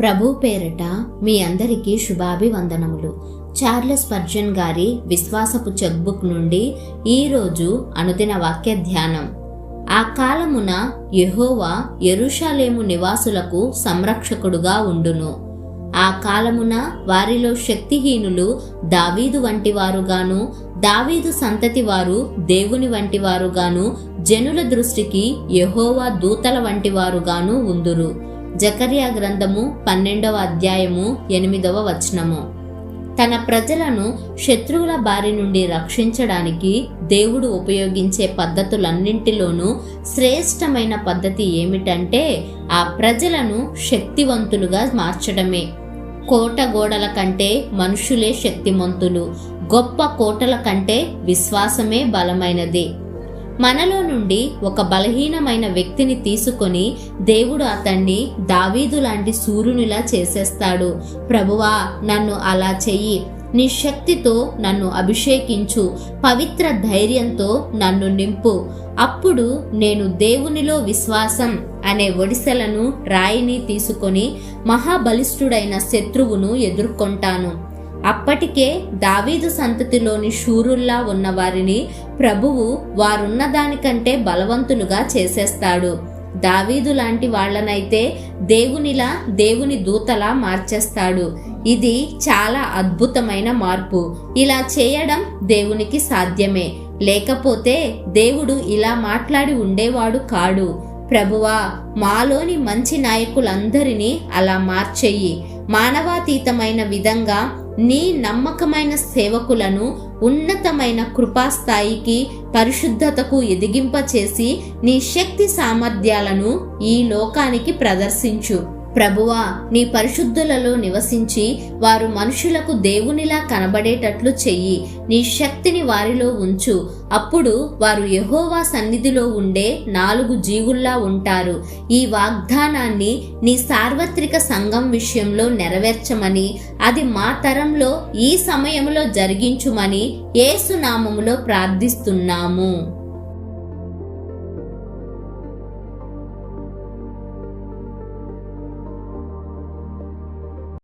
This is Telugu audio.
ప్రభు పేరట మీ అందరికీ శుభాభివందనములు. చార్లెస్ పర్జన్ గారి విశ్వాసపు చెక్బుక్ నుండి ఈరోజు అనుదిన వాక్య ధ్యానం. ఆ కాలమున యెహోవా ఎరుషాలేము నివాసులకు సంరక్షకుడుగా ఉండును. ఆ కాలమున వారిలో శక్తిహీనులు దావీదు వంటి వారుగాను దావీదు సంతతి వారు దేవుని వంటి వారుగాను జనుల దృష్టికి యెహోవా దూతల వంటి వారుగాను ఉందురు. జకర్యా గ్రంథము పన్నెండవ అధ్యాయము ఎనిమిదవ వచనము. తన ప్రజలను శత్రువుల బారి నుండి రక్షించడానికి దేవుడు ఉపయోగించే పద్ధతులన్నింటిలోనూ శ్రేష్టమైన పద్ధతి ఏమిటంటే ఆ ప్రజలను శక్తివంతులుగా మార్చడమే. కోట గోడల కంటే మనుషులే శక్తిమంతులు. గొప్ప కోటల కంటే విశ్వాసమే బలమైనది. మనలో నుండి ఒక బలహీనమైన వ్యక్తిని తీసుకొని దేవుడు అతన్ని దావీదు లాంటి సూర్యునిలా చేసేస్తాడు. ప్రభువా నన్ను అలా చెయ్యి. నీ శక్తితో నన్ను అభిషేకించు. పవిత్ర ధైర్యంతో నన్ను నింపు. అప్పుడు నేను దేవునిలో విశ్వాసం అనే ఒడిసెలను రాయిని తీసుకొని మహాబలిష్ఠుడైన శత్రువును ఎదుర్కొంటాను. అప్పటికే దావీదు సంతతిలోని శూరుల్లా ఉన్నవారిని ప్రభువు వారున్న దానికంటే బలవంతులుగా చేసేస్తాడు. దావీదు లాంటి వాళ్ళనైతే దేవునిలా దేవుని దూతలా మార్చేస్తాడు. ఇది చాలా అద్భుతమైన మార్పు. ఇలా చేయడం దేవునికి సాధ్యమే. లేకపోతే దేవుడు ఇలా మాట్లాడి ఉండేవాడు కాడు. ప్రభువా మాలోని మంచి నాయకులందరినీ అలా మార్చెయ్యి. మానవాతీతమైన విధంగా నీ నమ్మకమైన సేవకులను ఉన్నతమైన కృపాస్థాయికి పరిశుద్ధతకు ఎదిగింపచేసి నీ శక్తి సామర్థ్యాలను ఈ లోకానికి ప్రదర్శించు. ప్రభువా నీ పరిశుద్ధులలో నివసించి వారు మనుషులకు దేవునిలా కనబడేటట్లు చెయ్యి. నీ శక్తిని వారిలో ఉంచు. అప్పుడు వారు యహోవా సన్నిధిలో ఉండే నాలుగు జీవుల్లా ఉంటారు. ఈ వాగ్దానాన్ని నీ సార్వత్రిక సంఘం విషయంలో నెరవేర్చమని అది మా తరంలో ఈ సమయంలో జరిగించుమని ఏసునామములో ప్రార్థిస్తున్నాము.